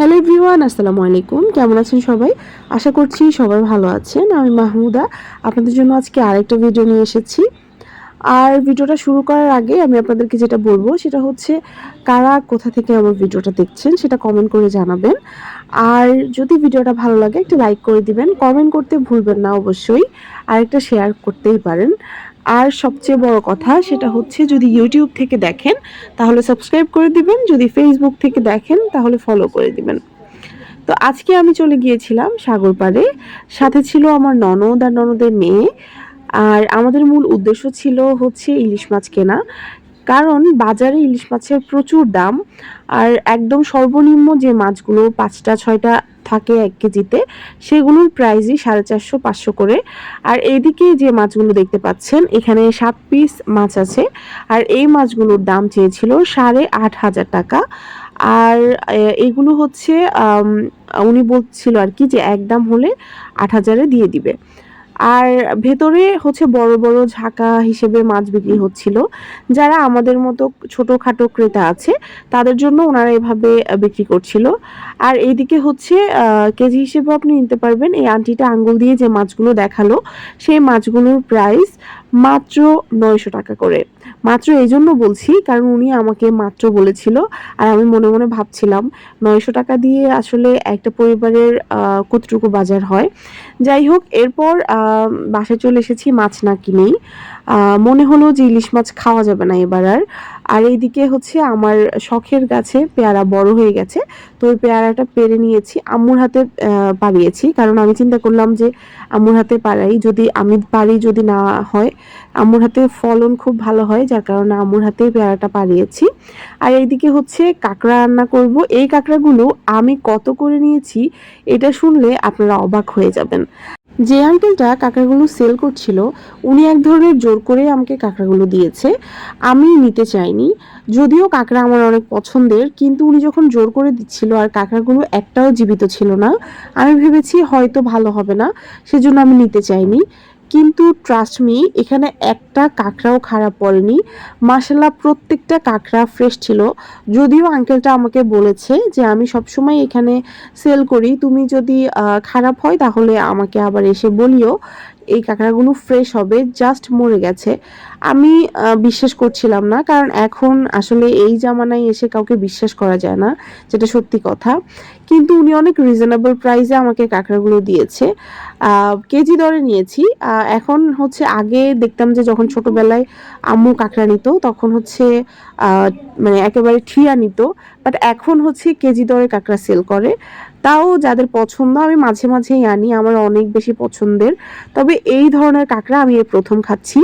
Hello everyone, আসসালামু আলাইকুম। কেমন আছেন সবাই? আশা করছি সবাই ভালো আছেন। আমি মাহমুদা। আপনাদের জন্য আজকে আরেকটা ভিডিও নিয়ে এসেছি। আর ভিডিওটা শুরু করার আগে আমি আপনাদেরকে যেটা বলব, সেটা হচ্ছে কারা কোথা থেকে আমার ভিডিওটা দেখছেন, সেটা কমেন্ট করে জানাবেন। আর যদি ভিডিওটা ভালো লাগে, একটু লাইক করে দিবেন। কমেন্ট করতে ভুলবেন না অবশ্যই। আর একটা শেয়ার করতেই পারেন। আর সবচেয়ে বড় কথা সেটা হচ্ছে যদি ইউটিউব থেকে দেখেন, তাহলে সাবস্ক্রাইব করে দিবেন। যদি ফেসবুক থেকে দেখেন, তাহলে ফলো করে দিবেন। তো আজকে আমি চলে গিয়েছিলাম সাগর পাড়ে। সাথে ছিল আমার ননদ আর ননদের মেয়ে। আর আমাদের মূল উদ্দেশ্য ছিল হচ্ছে ইলিশ মাছ কেনা। কারণ বাজারে ইলিশ মাছের প্রচুর দাম। আর একদম সর্বনিম্ন যে মাছগুলো পাঁচটা, ছয়টা থাকে এক কেজিতে, সেগুলোর প্রাইসই সাড়ে চারশো, পাঁচশো করে। আর এইদিকে যে মাছগুলো দেখতে পাচ্ছেন, এখানে সাত পিস মাছ আছে। আর এই মাছগুলোর দাম চেয়েছিল সাড়ে আট হাজার টাকা। আর এগুলো হচ্ছে উনি বলছিল আর কি যে একদম হলে আট হাজারে দিয়ে দিবে। আর ভেতরে হচ্ছে বড় বড় ঝাঁকা হিসেবে মাছ বিক্রি হচ্ছিল। যারা আমাদের মতো ছোটোখাটো ক্রেতা আছে, তাদের জন্য ওনারা এভাবে বিক্রি করছিল। আর এইদিকে হচ্ছে কেজি হিসেবে আপনি নিতে পারবেন। এই আন্টিটা আঙ্গুল দিয়ে যে মাছগুলো দেখাল, সেই মাছগুলোর প্রাইস মাত্র নয়শো টাকা করে। মাত্র এই জন্য বলছি, কারণ উনি আমাকে মাত্র বলেছিল, আর আমি মনে মনে ভাবছিলাম, নয়শো টাকা দিয়ে আসলে একটা পরিবারের কতটুকু বাজার হয়। যাই হোক, এরপর বাসায় চলে এসেছি, মাছ না কিনেই। মনে হলো যে ইলিশ মাছ খাওয়া যাবে না এবার আর। আর এইদিকে হচ্ছে আমার শখের গাছে পেয়ারা বড় হয়ে গেছে, তো ওই পেয়ারাটা পেরে নিয়েছি, আম্মুর হাতে পাড়িয়েছি। কারণ আমি চিন্তা করলাম যে আম্মুর হাতে পাড়াই, যদি আমি পারি যদি না হয়, আম্মুর হাতে ফলন খুব ভালো হয়, যার কারণে আম্মুর হাতে পেয়ারাটা পাড়িয়েছি। আর এইদিকে হচ্ছে কাঁকড়া রান্না করব। এই কাঁকড়াগুলো আমি কত করে নিয়েছি, এটা শুনলে আপনারা অবাক হয়ে যাবেন। যে আঙ্কেলটা কাঁকড়াগুলো সেল করছিল, উনি এক ধরনের জোর করে আমাকে কাঁকড়াগুলো দিয়েছে। আমি নিতে চাইনি, যদিও কাঁকড়া আমার অনেক পছন্দের, কিন্তু উনি যখন জোর করে দিচ্ছিল আর কাঁকড়াগুলো একটাও জীবিত ছিল না, আমি ভেবেছি হয়তো ভালো হবে না, সেজন্য আমি নিতে চাইনি। কিন্তু ট্রাস্টমি এখানে একটা কাঁকড়াও খারাপ পড়েনি মাসালা প্রত্যেকটা কাঁকড়া ফ্রেশ ছিল। যদিও আঙ্কেলটা আমাকে বলেছে যে, আমি সবসময় এখানে সেল করি। তুমি যদি খারাপ হয় তাহলে আমাকে আবার এসে বলিও। এই কাঁকড়াগুলো ফ্রেশ হবে জাস্ট মরে গেছে। আমি বিশ্বাস করছিলাম না, কারণ এখন আসলে এই জামানায় এসে কাউকে বিশ্বাস করা যায় না, যেটা সত্যি কথা। কিন্তু উনি অনেক রিজনেবল প্রাইসে আমাকে কাঁকড়াগুলো দিয়েছে। কেজি দরে নিয়েছি। এখন হচ্ছে আগে দেখতাম যে যখন ছোটবেলায় আম্মু কাঁকড়া নিত, তখন হচ্ছে মানে একেবারে ঠিয়া নিত। বাট এখন হচ্ছে কেজি দরে কাঁকড়া সেল করে। তাও যাদের পছন্দ, আমি মাঝে মাঝেই আনি, আমার অনেক বেশি পছন্দের। তবে এই ধরনের কাঁকড়া আমি এর প্রথম খাচ্ছি।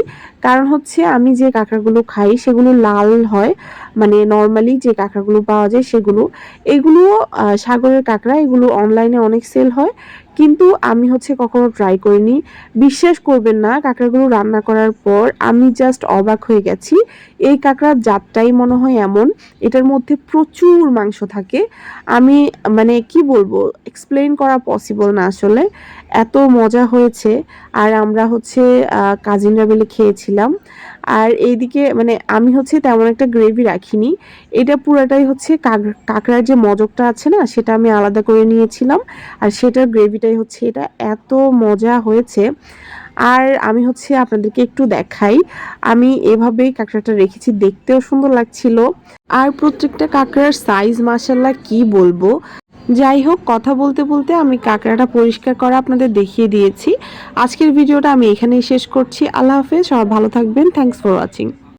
কারণ হচ্ছে আমি যে কাঁকড়াগুলো খাই, সেগুলো লাল হয়। মানে নর্মালি যে কাঁকড়াগুলো পাওয়া যায়, সেগুলো। এগুলো সাগরের কাঁকড়া, এগুলো অনলাইনে অনেক সেল হয়। কিন্তু আমি হচ্ছে কখনো ট্রাই করিনি। বিশ্বাস করবেন না, কাঁকড়াগুলো রান্না করার পর আমি জাস্ট অবাক হয়ে গেছি। এই কাঁকড়ার জাতটাই মনে হয় এমন, এটার মধ্যে প্রচুর মাংস থাকে। আমি মানে কি বলব এক্সপ্লেন করা পসিবল না আসলে। এত মজা হয়েছে। আর আমরা হচ্ছে কাজিনরা মিলে খেয়েছিলাম। আর এইদিকে মানে আমি হচ্ছে তেমন একটা গ্রেভি রাখিনি। এটা পুরোটাই হচ্ছে কাক- কাঁকড়ার যে মজকটা আছে না, সেটা আমি আলাদা করে নিয়েছিলাম। আর সেটার গ্রেভিটাই হচ্ছে এটা এত মজা হয়েছে। আর আমি হচ্ছে আপনাদেরকে একটু দেখাই। আমি এভাবেই কাঁকড়াটা রেখেছি, দেখতেও সুন্দর লাগছিল। আর প্রত্যেকটা কাঁকড়ার সাইজ মাসাল্লাহ কি বলব? যাই হোক কথা বলতে বলতে আমি কাঁকড়াটা পরিষ্কার করা আপনাদের দেখিয়ে দিয়েছি। আজকের ভিডিওটা আমি এখানেই শেষ করছি। আল্লাহ হাফেজ, সবাই ভালো থাকবেন। Thanks for watching